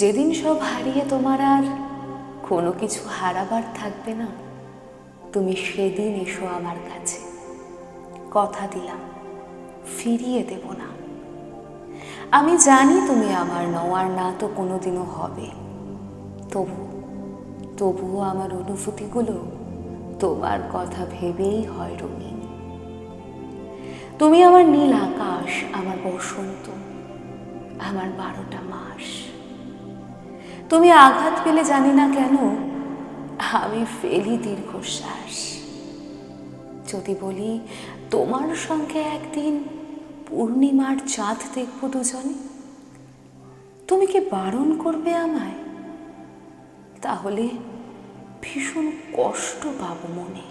যেদিন সব হারিয়ে তোমার আর কোনো কিছু হারাবার থাকবে না, তুমি সেদিন এসো আমার কাছে। কথা দিলাম, ফিরিয়ে দেব না। আমি জানি তুমি আমার নও আর না তো কোনোদিনও হবে। তবু, তবুও আমার অনুভূতিগুলো তোমার কথা ভেবেই হয় রঙিন। তুমি আমার নীল আকাশ, আমার বসন্ত, আমার বারোটা মাস। তুমি আঘাত পেলে জানি না কেন, আমি ফেলি দীর্ঘশ্বাস। যদি বলি, তোমার সঙ্গে একদিন পূর্ণিমার চাঁদ দেখব দুজনে, তুমি কি বারণ করবে আমায়? তাহলে ভীষণ কষ্ট পাবো মনে।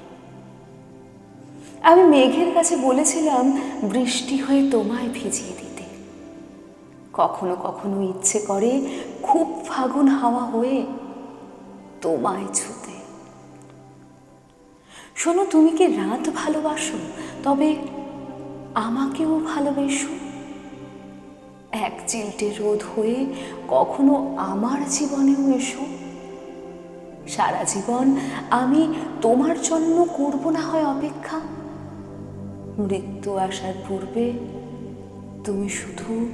আমি মেঘের কাছে বলেছিলাম, বৃষ্টি হয়ে তোমায় ভিজিয়ে কখনো কখনো ইচ্ছে করে খুব ফাগুন হাওয়া হয়ে তোমায় ছুতে। শোনো, তুমি কি রাত ভালোবাসো? তবে আমাকেও ভালোবেসো। এক চিলটে রোদ হয়ে কখনো আমার জীবনেও এসো। সারা জীবন আমি তোমার জন্য করব না হয় অপেক্ষা। মৃত্যু আসার পূর্বে তুমি শুধু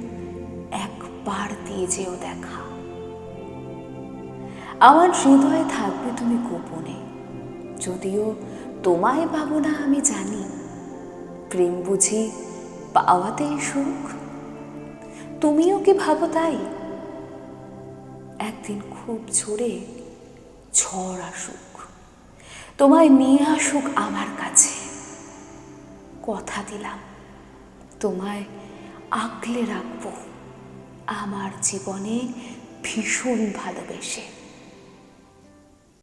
একবার দিয়ে যেও দেখা। আমার হৃদয়ে থাকবে তুমি গোপনে। যদিও তোমায় পাবো না আমি জানি। প্রেম বুঝি পাওয়াতেই সুখ। তুমিও কি ভাবো তাই? একদিন খুব জোরে ঝড় আসুক। তোমায় নিয়ে আসুক আমার কাছে। কথা দিলাম। তোমায় আগলে রাখব। আমার জীবনে ভীষণ ভালোবেসে।